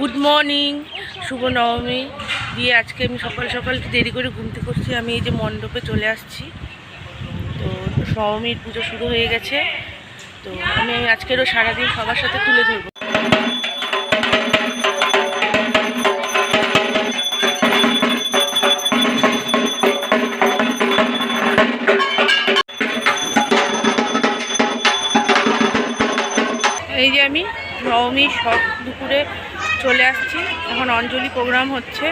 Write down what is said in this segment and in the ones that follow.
Good morning শুভ নবমী দিয়ে আজকে আমি সকাল সকাল দেরি করে ঘুমতে করছি আমি এই যে মণ্ডপে চলে আসছি। তো নবমীর পুজো শুরু হয়ে গেছে। তো আমি আজকেরও সারাদিন সবার সাথে তুলে ধরবো। এই যে আমি নবমী সব দুপুরে চলে আসছি। এখন অঞ্জলি প্রোগ্রাম হচ্ছে।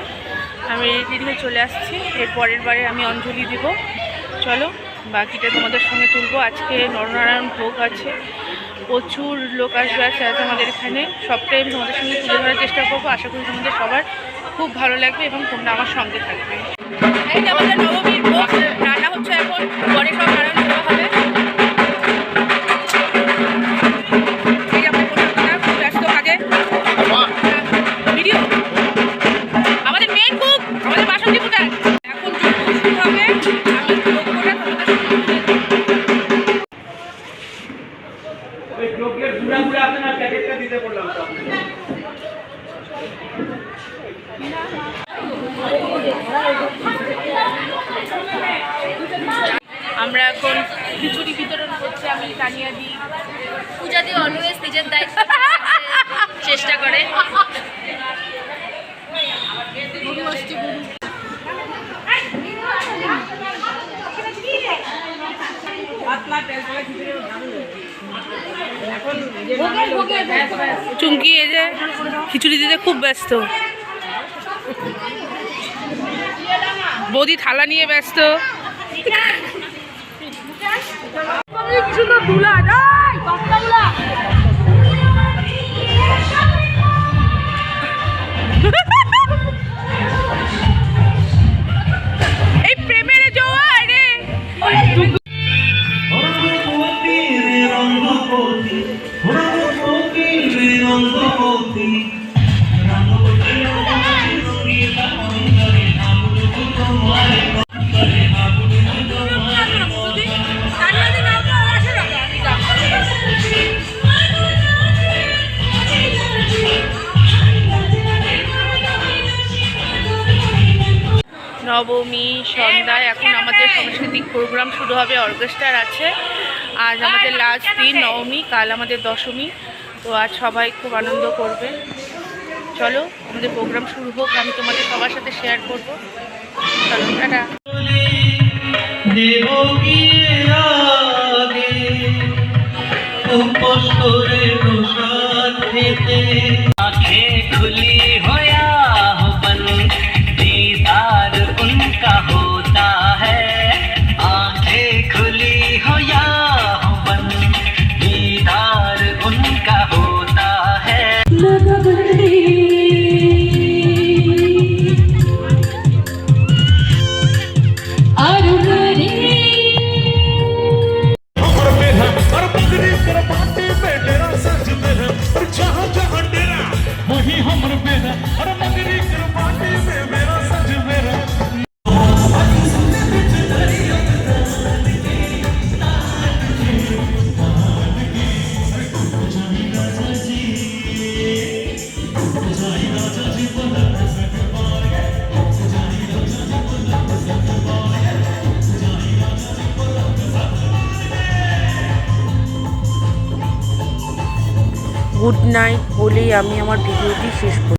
আমি রেডি হয়ে চলে আসছি। এর পরের বারে আমি অঞ্জলি দিব। চলো, বাকিটা তোমাদের সঙ্গে তুলবো। আজকে নরনারায়ণ ভোগ আছে। প্রচুর লোক আসবে আছে আজ আমাদের এখানে। সবটাই আমি তোমাদের সঙ্গে তুলে ধরার চেষ্টা করব। আশা করি তোমাদের সবার খুব ভালো লাগবে এবং তোমরা আমার সঙ্গে থাকবে। আমাদের নবমীর ভোগ, রান্না হচ্ছে এখন। পরে সব এখন খিচুড়ি বিতরণ করছি আমি তানিয়া দিই পূজা দিয়ে অলওয়েজ নিজের দায়িত্ব চেষ্টা করে। চুমকি এই যে খিচুড়ি দিতে খুব ব্যস্ত। বৌদি থালা নিয়ে ব্যস্ত। এই নবমী, সন্ধ্যায় এখন আমাদের সাংস্কৃতিক প্রোগ্রাম শুরু হবে, অর্কেস্ট্রার আছে। আজ আমাদের লাস্ট দিন, নবমী, কাল আমাদের দশমী। তো আজ সবাই খুব আনন্দ করবে। চলো, আমাদের প্রোগ্রাম শুরু হোক, আমি তোমাদের সবার সাথে শেয়ার করব। চলো, টাটা। গুড নাইট বলেই আমি আমার ভিডিওটি শেষ করি।